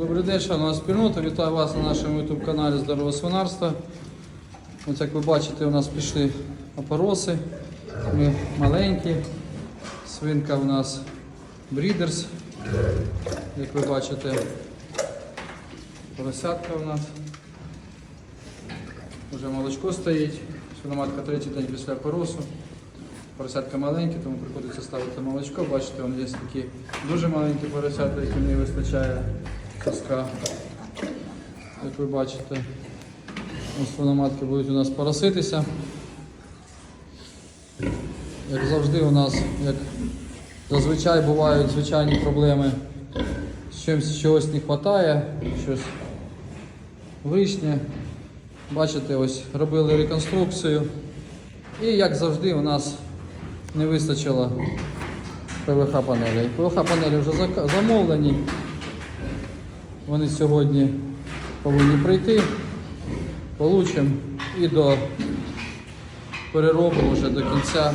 Добрий день, шановна спільнота. Вітаю вас на нашому YouTube каналі Здорове свинарство. Ось як ви бачите, у нас пішли опороси. Ми маленькі. Свинка у нас брідерс. Як ви бачите, поросятка у нас. Вже молочко стоїть. Свиноматка третій день після опоросу. Поросятка маленькі, тому приходиться ставити молочко. Бачите, є такі дуже маленькі поросята, яким не вистачає соска. Як ви бачите, свиноматки будуть у нас пороситися. Як завжди у нас, як зазвичай бувають звичайні проблеми, з чимось чогось не вистачає, щось лишнє. Бачите, ось робили реконструкцію. І як завжди у нас не вистачило ПВХ панелей. ПВХ панелі вже замовлені. Вони сьогодні повинні прийти. Получимо і до переробу вже до кінця,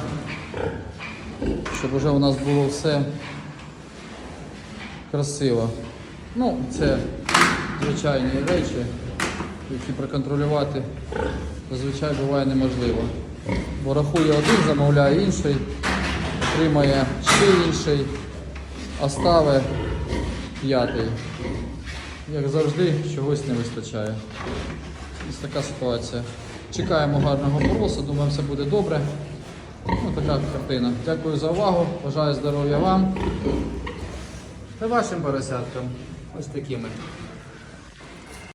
щоб вже у нас було все красиво. Ну, це звичайні речі, які проконтролювати зазвичай буває неможливо. Бо рахує один, замовляє інший, отримає ще інший, а ставить п'ятий. Як завжди, чогось не вистачає. Ось така ситуація. Чекаємо гарного пороса, думаю, все буде добре. Ну, така картина. Дякую за увагу, бажаю здоров'я вам та вашим поросяткам. Ось такими.